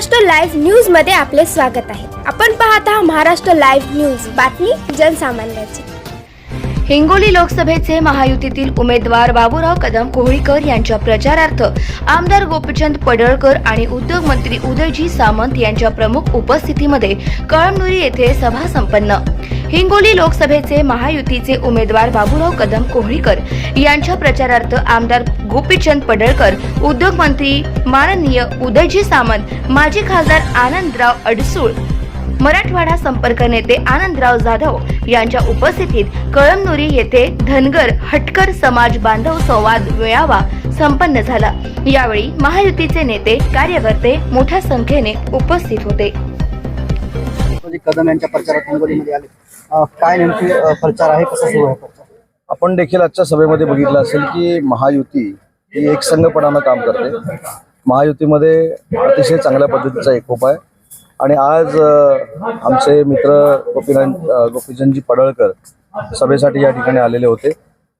Maharashtra live न्यूजमध्ये आपले स्वागत आहे. आपण पाहत आहात महाराष्ट्र लाईव्ह न्यूज. बातमी जनसामान्याची. हिंगोली लोकसभेचे महायुतीतील उमेदवार बाबूराव कदम कोहळीकर यांच्या प्रचारार्थ आमदार गोपीचंद पडळकर आणि उद्योग मंत्री उदयजी सामंत यांच्या प्रमुख उपस्थितीमध्ये कळमनुरी येथे सभा संपन्न. हिंगोली लोकसभेचे महायुतीचे उमेदवार बाबूराव कदम कोहळीकर यांच्या प्रचारार्थ आमदार गोपीचंद पडळकर उद्योग मंत्री माननीय उदयजी सामंत माजी खासदार आनंदराव अडसूळ मराठवाडा संपर्क नेते आनंदराव जाधव यांच्या उपस्थितीत कळमनुरी येथे धनगर हटकर समाज बांधव संवाद मेळावा संपन्न झाला. यावेळी महायुतीचे नेते कार्यकर्ते मोठ्या संख्येने उपस्थित होते. कदम यांच्या प्रचारात काय नेमकी प्रचार आहे? कसा सुरू आहे आपण देखील आजच्या सभेमध्ये बघितलं असेल की महायुती ही एकसंघपणानं काम करते. महायुतीमध्ये अतिशय चांगल्या पद्धतीचा एकोप आहे आणि आज आमचे मित्र गोपीनाथ गोपीचंदजी पडळकर सभेसाठी या ठिकाणी आलेले होते.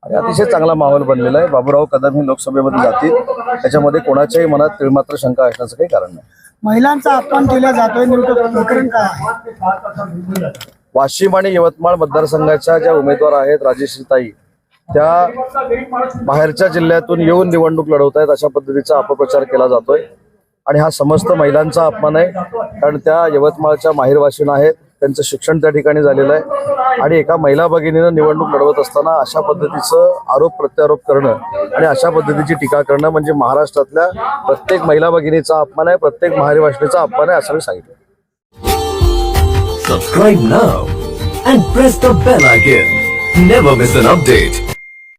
आणि अतिशय चांगला माहोल बनलेला आहे. बाबूराव कदम हे लोकसभेमध्ये जातील. त्याच्यामध्ये कोणाच्याही मनात तिळमात्र शंका असण्याचं काही कारण नाही. महिलांचा अपमान केला जातोय. प्रकरण काय वाशिम आणि यवतमाळ मतदारसंघाच्या ज्या उमेदवार आहेत राजेश्रीताई त्या बाहेरच्या जिल्ह्यातून येऊन निवडणूक लढवत आहेत अशा पद्धतीचा अपप्रचार केला जातोय आणि हा समस्त महिलांचा अपमान आहे कारण त्या यवतमाळच्या माहेरवासीन आहेत त्यांचं शिक्षण त्या ठिकाणी झालेलं आहे आणि एका महिला भगिनीनं निवडणूक लढवत असताना अशा पद्धतीचं आरोप प्रत्यारोप करणं आणि अशा पद्धतीची टीका करणं म्हणजे महाराष्ट्रातल्या प्रत्येक महिला भगिनीचा अपमान आहे प्रत्येक माहेरवाशिनीचा अपमान आहे असं मी सांगितलं Subscribe now and press the bell icon. Never miss an update.